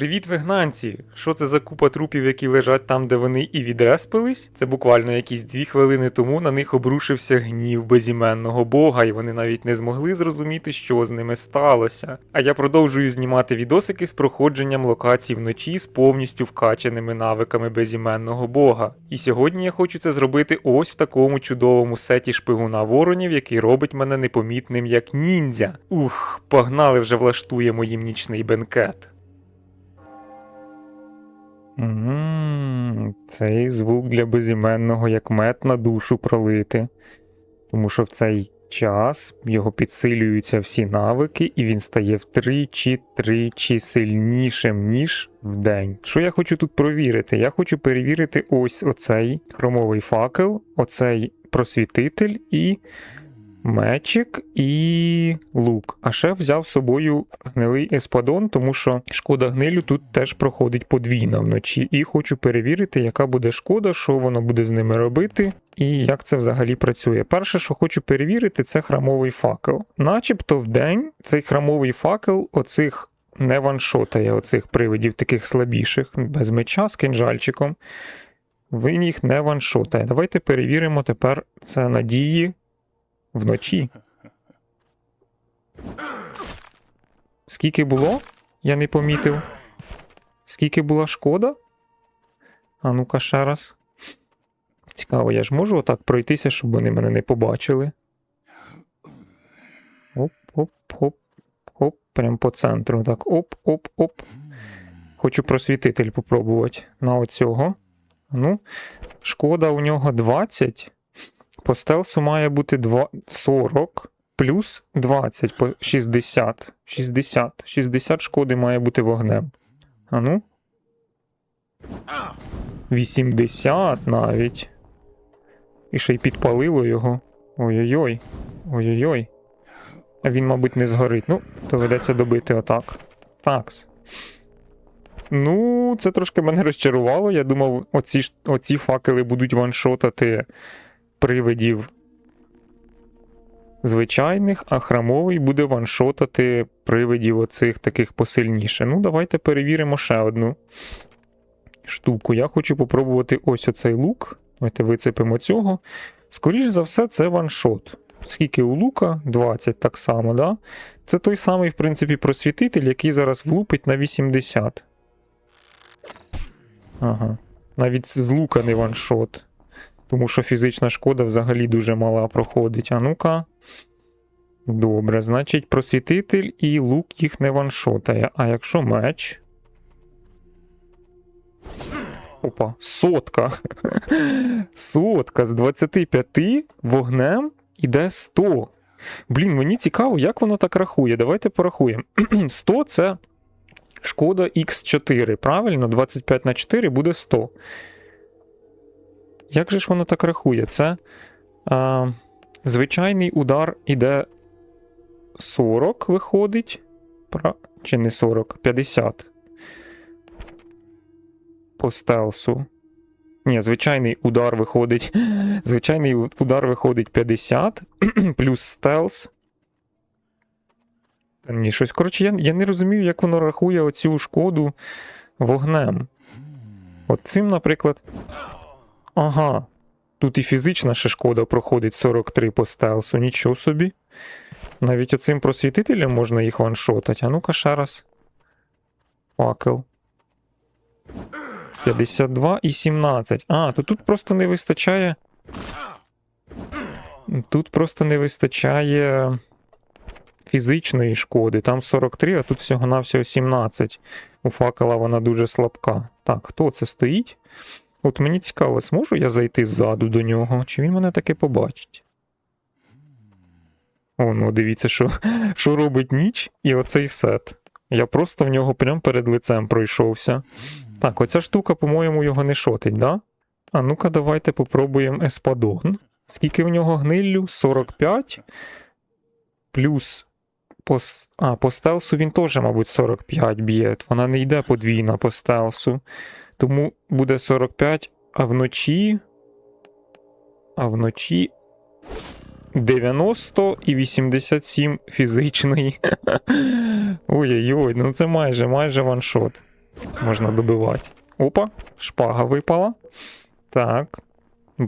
Привіт, вигнанці! Що це за купа трупів, які лежать там, де вони і відреспились? Це буквально якісь дві хвилини тому на них обрушився гнів безіменного бога, і вони навіть не змогли зрозуміти, що з ними сталося. А я продовжую знімати відосики з проходженням локацій вночі з повністю вкачаними навиками безіменного бога. І сьогодні я хочу це зробити ось в такому чудовому сеті шпигуна воронів, який робить мене непомітним як ніндзя. Ух, погнали вже влаштуємо їм нічний бенкет. Цей звук для безіменного як мед на душу пролити. Тому що в цей час його підсилюються всі навики, і він стає втричі-тричі сильнішим, ніж в день. Що я хочу тут провірити? Я хочу перевірити ось оцей хромовий факел, оцей просвітитель і мечик і лук. А ще взяв з собою гнилий еспадон, тому що шкода гнилю тут теж проходить подвійно вночі. І хочу перевірити, яка буде шкода, що воно буде з ними робити, і як це взагалі працює. Перше, що хочу перевірити, це храмовий факел. Начебто в день цей храмовий факел оцих. Не ваншотає оцих привидів таких слабіших, без меча з кинжальчиком. Він їх не ваншотає. Давайте перевіримо тепер це надії вночі. Скільки було? Я не помітив. Скільки була шкода? А ну-ка ще раз. Цікаво, я ж можу отак пройтися, щоб вони мене не побачили. Оп, оп, прям по центру. Так, оп, оп, оп. Хочу просвітитель попробувати на оцього. Ну, шкода у нього 20. По стелсу має бути 2, 40 плюс 20 по 60. 60. 60 шкоди має бути вогнем. А ну? 80 навіть. І ще й підпалило його. Ой-ой-ой. Ой-ой-ой. А він, мабуть, не згорить. Ну, доведеться добити отак. Такс. Ну, це трошки мене розчарувало. Я думав, оці, оці факели будуть ваншотати привидів звичайних, а храмовий буде ваншотати привидів оцих таких посильніше. Ну, давайте перевіримо ще одну штуку. Я хочу попробувати ось оцей лук. Давайте вицепимо цього. Скоріше за все, це ваншот. Скільки у лука? 20 так само, да? Це той самий, в принципі, просвітитель, який зараз влупить на 80. Ага. Навіть з лука не ваншот. Тому що фізична шкода взагалі дуже мала проходить. А ну-ка. Добре, значить, просвітитель і лук їх не ваншотає. А якщо меч. Опа, сотка. Сотка з 25 вогнем іде 100. Блін, мені цікаво, як воно так рахує. Давайте порахуємо. 100 це шкода Х4. Правильно, 25 на 4 буде 100. Як же ж воно так рахує? Це а, звичайний удар іде 40 виходить. Чи не 40, 50. По стелсу. Ні, звичайний удар виходить. Звичайний удар виходить 50 плюс стелс. Та ні, щось. Коротше, я, я не розумію, як воно рахує оцю шкоду вогнем. От цим, наприклад. Ага. Тут і фізична ще шкода проходить 43 по стелсу, нічого собі. Навіть оцим просвітителям можна їх ваншотати. А ну-ка ще раз. Факел. 52 і 17. А, то тут просто не вистачає. Тут просто не вистачає фізичної шкоди. Там 43, а тут всього-навсього 17. У факела вона дуже слабка. Так, хто це стоїть? От мені цікаво, зможу я зайти ззаду до нього, чи він мене таки побачить? О, ну дивіться, що, що робить ніч і оцей сет. Я просто в нього прямо перед лицем пройшовся. Так, оця штука, по-моєму, його не шотить, да? А ну-ка, давайте попробуємо еспадон. Скільки в нього гниллю? 45. Плюс. По, а, по стелсу він теж, мабуть, 45 б'є. Вона не йде подвійна по стелсу. Тому буде 45, а вночі. А вночі 90 і 87 фізичний. Ой-ой-ой, ну це майже, майже ваншот. можна добивати. Опа, шпага випала. Так.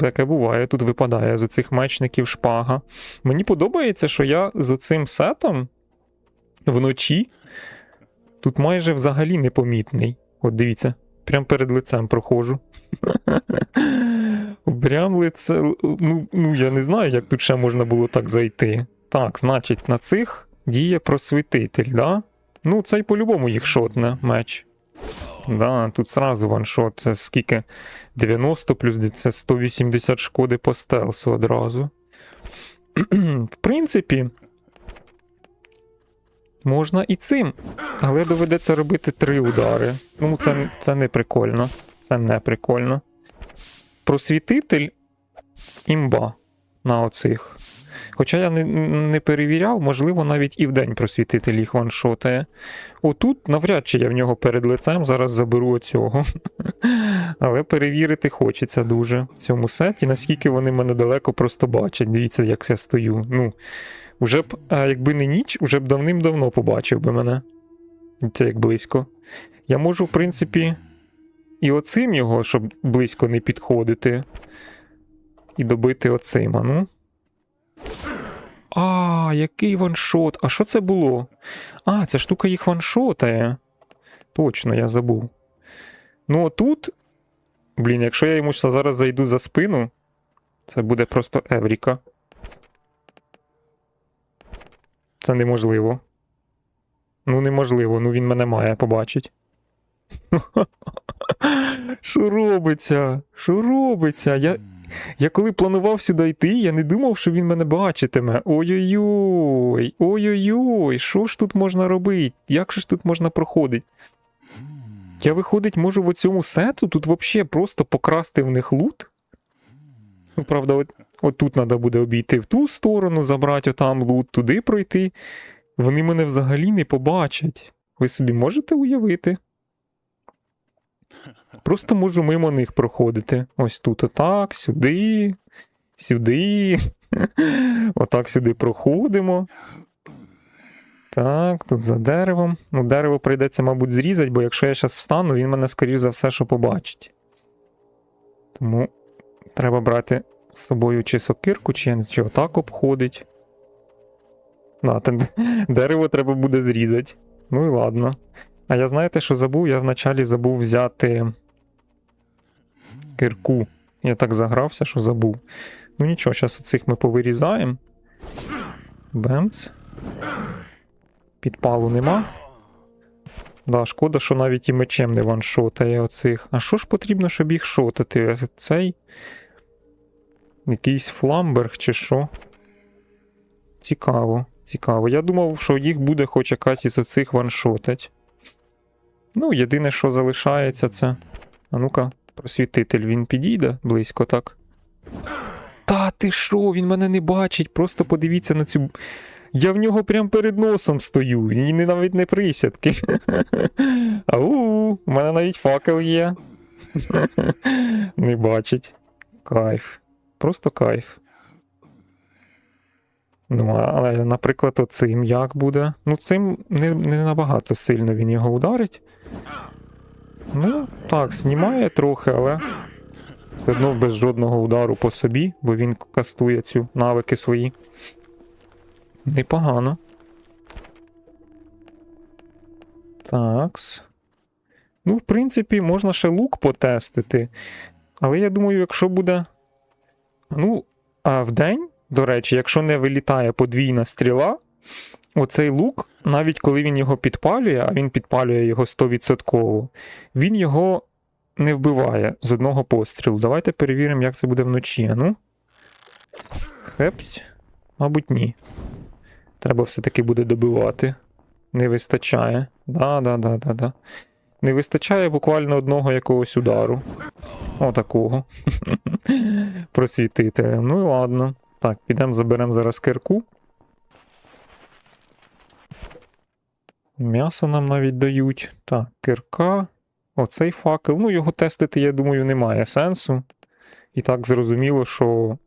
Таке буває, тут випадає з оцих мечників шпага. Мені подобається, що я з оцим сетом вночі тут майже взагалі непомітний. От дивіться, прям перед лицем проходжу. Прям лице. Ну, ну, я не знаю, як тут ще можна було так зайти. Так, значить, на цих діє просвітитель, да? Ну, цей по-любому їх шотне меч. Да, тут сразу ваншот. Це скільки? 90 плюс це 180 шкоди по стелсу одразу. В принципі, можна і цим, але доведеться робити три удари. Ну, це, це не прикольно. Це не прикольно. Просвітитель імба на оцих. Хоча я не, не перевіряв, можливо, навіть і вдень просвітитель їх ваншотає. Отут навряд чи я в нього перед лицем зараз заберу оцього. Але перевірити хочеться дуже в цьому сеті, наскільки вони мене далеко просто бачать. Дивіться, як я стою. Ну, вже б, якби не ніч, уже б давним-давно побачив би мене. Це як близько. Я можу, в принципі, і оцим його, щоб близько не підходити. І добити оцим, ну. А, який ваншот. А що це було? А, ця штука їх ваншотає. Точно, я забув. Ну, отут. Блін, якщо я йому зараз зайду за спину, це буде просто Евріка. Це неможливо. Ну, неможливо, ну він мене має побачить. Що робиться? Що робиться? Я, я коли планував сюди йти, я не думав, що він мене бачитиме. Ой-ой-ой, ой-ой-ой, що ж тут можна робити? Як же ж тут можна проходити? Я, виходить, можу в цьому сету тут взагалі просто покрасти в них лут. Ну, правда, от, от тут треба буде обійти в ту сторону, забрати отам лут, туди пройти. Вони мене взагалі не побачать. Ви собі можете уявити? Просто можу мимо них проходити. Ось тут, отак, сюди, сюди. Отак сюди проходимо. Так, тут за деревом. Ну, дерево прийдеться, мабуть, зрізати, бо якщо я зараз встану, він мене, скоріш за все, що побачить. Тому треба брати з собою чи сокирку, чи я не знаю, отак обходить. Да, те дерево треба буде зрізати. Ну і ладно. А я знаєте, що забув? Я вначалі забув взяти кирку. Я так загрався, що забув. Ну нічого, зараз оцих ми повирізаємо. Бемц. Підпалу нема. Да, шкода, що навіть і мечем не ваншотає оцих. А що ж потрібно, щоб їх шотати? Цей. Якийсь фламберг чи що? Цікаво, цікаво. Я думав, що їх буде хоч якась із оцих ваншотать. Ну, єдине, що залишається, це. А ну-ка, просвітитель, він підійде близько, так? Та ти що, він мене не бачить, просто подивіться на цю. Я в нього прям перед носом стою, і навіть не присядки. Ау, у мене навіть факел є. Не бачить. Кайф. Просто кайф. Ну, але, наприклад, оцим як буде? Ну, цим не, не набагато сильно він його ударить. Ну, так, знімає трохи, але все одно без жодного удару по собі, бо він кастує цю навики свої. Непогано. Такс. Ну, в принципі, можна ще лук потестити. Але я думаю, якщо буде. Ну, а в день, до речі, якщо не вилітає подвійна стріла, оцей лук, навіть коли він його підпалює, а він підпалює його 100%, він його не вбиває з одного пострілу. Давайте перевіримо, як це буде вночі. Ну. Хепсь. Мабуть, ні. Треба все-таки буде добивати. Не вистачає. Да, да, да, да, да. Не вистачає буквально одного якогось удару. Отакого. Просвітити. Ну і ладно. Так, підемо заберемо зараз кирку. М'ясо нам навіть дають. Так, кирка. Оцей факел. Ну, його тестити, я думаю, немає сенсу. І так зрозуміло, що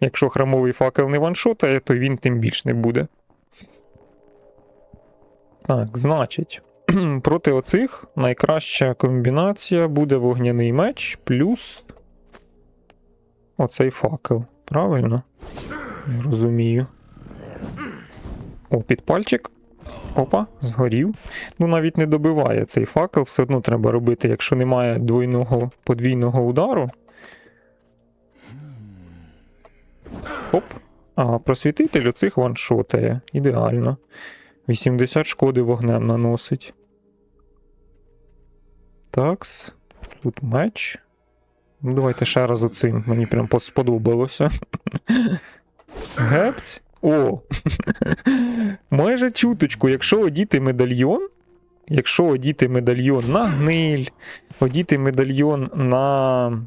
якщо храмовий факел не ваншотає, то він тим більш не буде. Так, значить. проти оцих найкраща комбінація буде вогняний меч плюс оцей факел. Правильно? Не Розумію. О, підпальчик. Опа, згорів. Ну, навіть не добиває цей факел, все одно треба робити, якщо немає двойного подвійного удару. Оп. А просвітитель оцих ваншотає. Ідеально. 80 шкоди вогнем наносить. Такс. Тут меч. Ну, давайте ще раз оцим. Мені прям сподобалося. Гепць. О! Майже чуточку, якщо одіти медальйон, якщо одіти медальйон на гниль, одіти медальйон на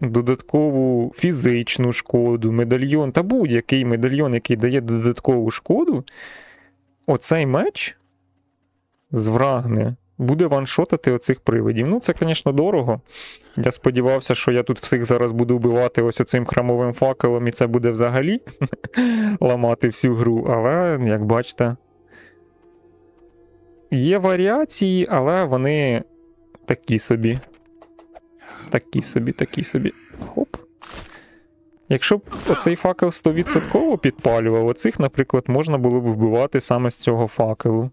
додаткову фізичну шкоду, медальйон та будь-який медальйон, який дає додаткову шкоду, оцей меч зврагне. Буде ваншотати оцих привидів. Ну, це, звісно, дорого. Я сподівався, що я тут всіх зараз буду вбивати ось оцим храмовим факелом, і це буде взагалі ламати всю гру. Але, як бачите, є варіації, але вони такі собі. Такі собі, такі собі. Хоп. Якщо б оцей факел 100% підпалював, оцих, наприклад, можна було б вбивати саме з цього факелу,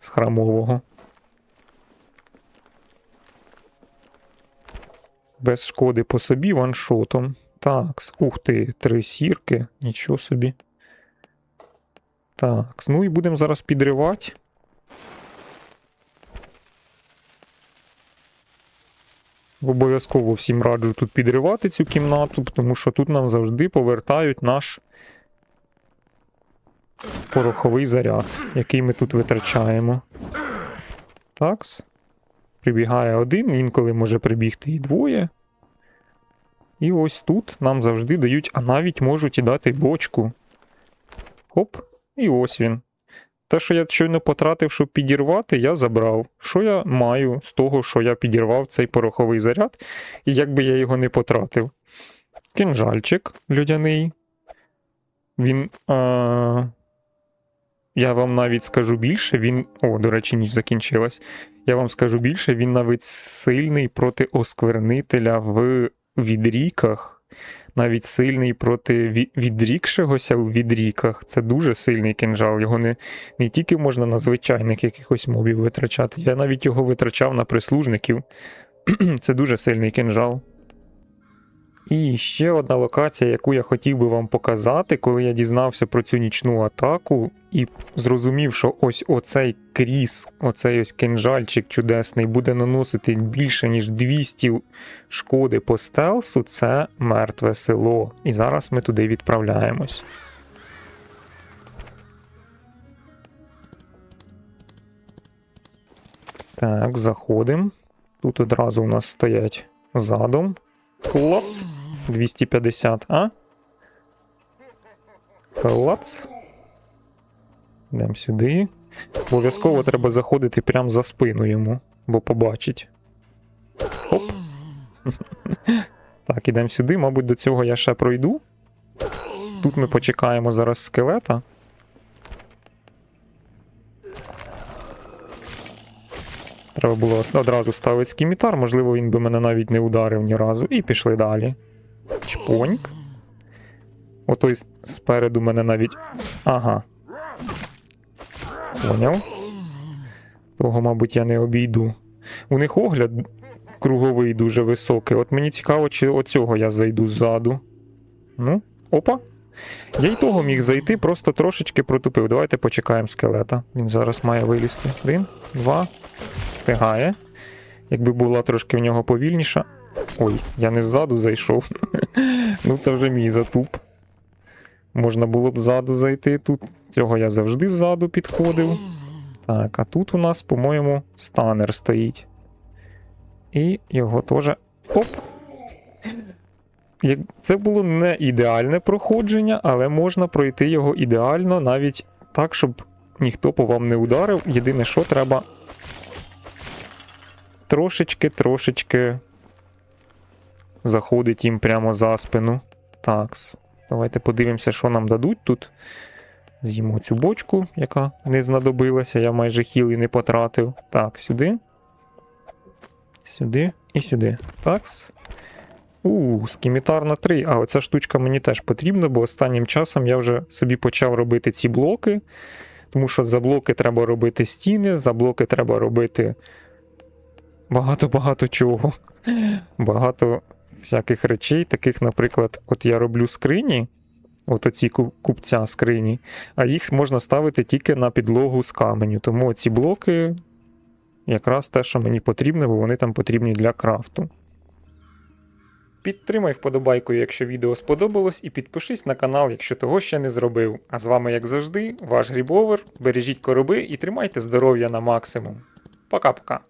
з храмового. Без шкоди по собі ваншотом. Так, ух ти, три сірки, нічого собі. Так, ну і будемо зараз підривати. Обов'язково всім раджу тут підривати цю кімнату, тому що тут нам завжди повертають наш пороховий заряд, який ми тут витрачаємо. Такс. Прибігає один, інколи може прибігти і двоє. І ось тут нам завжди дають, а навіть можуть і дати бочку. Хоп, і ось він. Те, що я щойно потратив, щоб підірвати, я забрав. Що я маю з того, що я підірвав цей пороховий заряд, і як би я його не потратив? Кинжальчик людяний. Він. А... Я вам навіть скажу більше, він. О, до речі, ніч закінчилась. Я вам скажу більше, він навіть сильний проти осквернителя в відріках. Навіть сильний проти відрікшогося у відріках. Це дуже сильний кинжал. Його не, не тільки можна на звичайних якихось мобів витрачати. Я навіть його витрачав на прислужників. Це дуже сильний кинжал. І ще одна локація, яку я хотів би вам показати, коли я дізнався про цю нічну атаку і зрозумів, що ось оцей кріс, оцей ось кинжальчик чудесний, буде наносити більше, ніж 200 шкоди по стелсу, це мертве село. І зараз ми туди відправляємось. Так, заходимо. Тут одразу у нас стоять задом. Клац. 250, а? Клац. Йдемо сюди. Обов'язково треба заходити прямо за спину йому, бо побачить. Хоп. Так, ідемо сюди. Мабуть, до цього я ще пройду. Тут ми почекаємо зараз скелета. Треба було одразу ставити скімітар, можливо, він би мене навіть не ударив ні разу. І пішли далі. Чпоньк. Отой спереду мене навіть. Ага. Поняв. Того, мабуть, я не обійду. У них огляд круговий дуже високий. От мені цікаво, чи оцього я зайду ззаду. Ну, опа. Я й того міг зайти, просто трошечки протупив. Давайте почекаємо скелета. Він зараз має вилізти. Один, два. Встигає. Якби була трошки в нього повільніша. Ой, я не ззаду зайшов. Ну це вже мій затуп. Можна було б ззаду зайти тут. Цього я завжди ззаду підходив. Так, а тут у нас, по-моєму, станер стоїть. І його теж. Оп! Це було не ідеальне проходження, але можна пройти його ідеально навіть так, щоб ніхто по вам не ударив. Єдине, що треба трошечки-трошечки заходить їм прямо за спину. Такс. Давайте подивимося, що нам дадуть тут. З'їмо цю бочку, яка не знадобилася, я майже хіл і не потратив. Так, сюди. Сюди і сюди. Такс. У, скімітар на 3. А оця штучка мені теж потрібна, бо останнім часом я вже собі почав робити ці блоки. Тому що за блоки треба робити стіни, за блоки треба робити багато-багато чого. Багато всяких речей, таких, наприклад, от я роблю скрині, от оці купця скрині, а їх можна ставити тільки на підлогу з каменю. Тому ці блоки якраз те, що мені потрібно, бо вони там потрібні для крафту. Підтримай вподобайкою, якщо відео сподобалось, і підпишись на канал, якщо того ще не зробив. А з вами, як завжди, ваш Грібовер. Бережіть короби і тримайте здоров'я на максимум. Пока-пока.